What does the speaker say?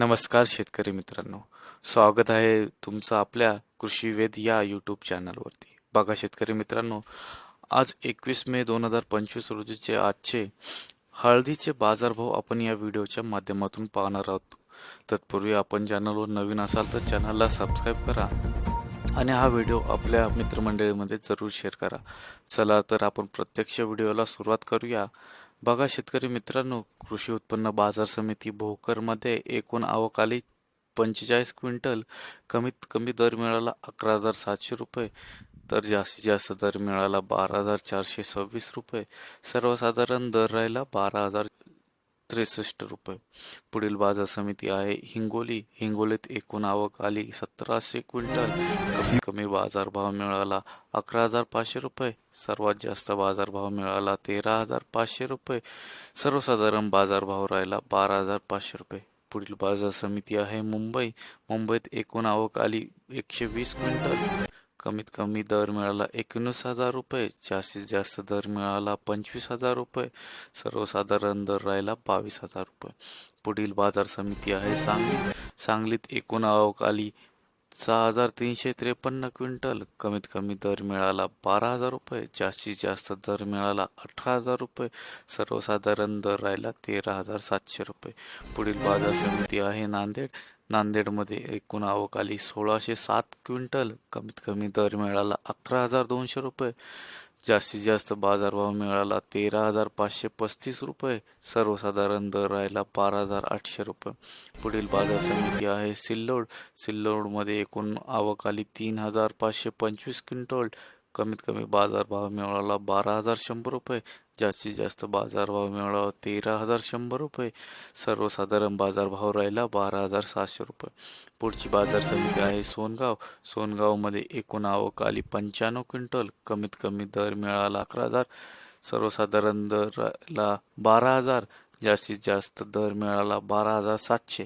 नमस्कार शेतकरी मित्रांनो. स्वागत आहे तुमचं आपल्या कृषी वेद या यूट्यूब चॅनलवरती बघा शेतकरी मित्रांनो आज एकवीस मे दोन हजार पंचवीस रोजीचे आजचे हळदीचे बाजारभाव आपण या व्हिडिओच्या माध्यमातून पाहणार आहोत. तत्पूर्वी आपण चॅनलवर नवीन असाल तर चॅनलला सबस्क्राईब करा आणि हा व्हिडिओ आपल्या मित्रमंडळीमध्ये जरूर शेअर करा. चला तर आपण प्रत्यक्ष व्हिडिओला सुरुवात करूया. बघा शेतकरी मित्रांनो कृषी उत्पन्न बाजार समिती भोकरमध्ये एकूण आवक आली पंचेचाळीस क्विंटल कमीत कमी दर मिळाला अकरा हजार सातशे रुपये तर जास्तीत जास्त दर मिळाला बारा हजार चारशे सव्वीस रुपये. सर्वसाधारण दर राहिला बारा हजार त्रेसष्ट रुपये. पुढील बाजार समिती आहे हिंगोली. हिंगोलीत एकूण आवक आली सतराशे क्विंटल. कमी कमी बाजारभाव मिळाला अकरा हजार पाचशे रुपये. सर्वात जास्त बाजारभाव मिळाला तेरा हजार पाचशे रुपये. सर्वसाधारण बाजारभाव राहिला बारा हजार पाचशे रुपये. पुढील बाजार समिती आहे मुंबई. मुंबईत एकूण आवक आली एकशे वीस क्विंटल. कमीत कमी दर मिळाला एकोणीस हजार रुपये जास्तीत जास्त दर मिळाला पंचवीस हजार रुपये सर्वसाधारण दर राहिला बावीस हजार रुपये. पुढील बाजार समिती आहे सांगली. सांगलीत एकूण आवक आली सहा हजार तीनशे त्रेपन्न क्विंटल. कमीत कमी दर मिळाला बारा हजार रुपये जास्तीत जास्त दर मिळाला अठरा हजार रुपये सर्वसाधारण दर राहिला तेरा हजार सातशे रुपये. पुढील बाजार समिती आहे नांदेड. नांदेडमध्ये एकूण आवक आली सोळाशे सात क्विंटल कमीत कमी दर मिळाला अकरा हजार दोनशे रुपये. जास्तीत जास्त बाजारभाव मिळाला तेरा हजार पाचशे पस्तीस रुपये. सर्वसाधारण दर राहिला बारा हजार आठशे रुपये. पुढील बाजार समिती आहे सिल्लोड. सिल्लोडमध्ये एकूण आवक आली तीन हजार पाचशे पंचवीस क्विंटल कमीत कमी बाजारभाव मिळाला बारा हजार शंभर रुपये. जास्तीत जास्त बाजारभाव मिळाला तेरा हजार शंभर रुपये. सर्वसाधारण बाजारभाव राहिला बारा हजार सहाशे रुपये. पुढची बाजार समिती आहे सोनगाव. सोनगावमध्ये एकूण आवक आली पंच्याण्णव क्विंटल. कमीत कमी दर मिळाला अकरा हजार. सर्वसाधारण दरला बारा हजार. जास्तीत जास्त दर मिळाला बारा हजार सातशे.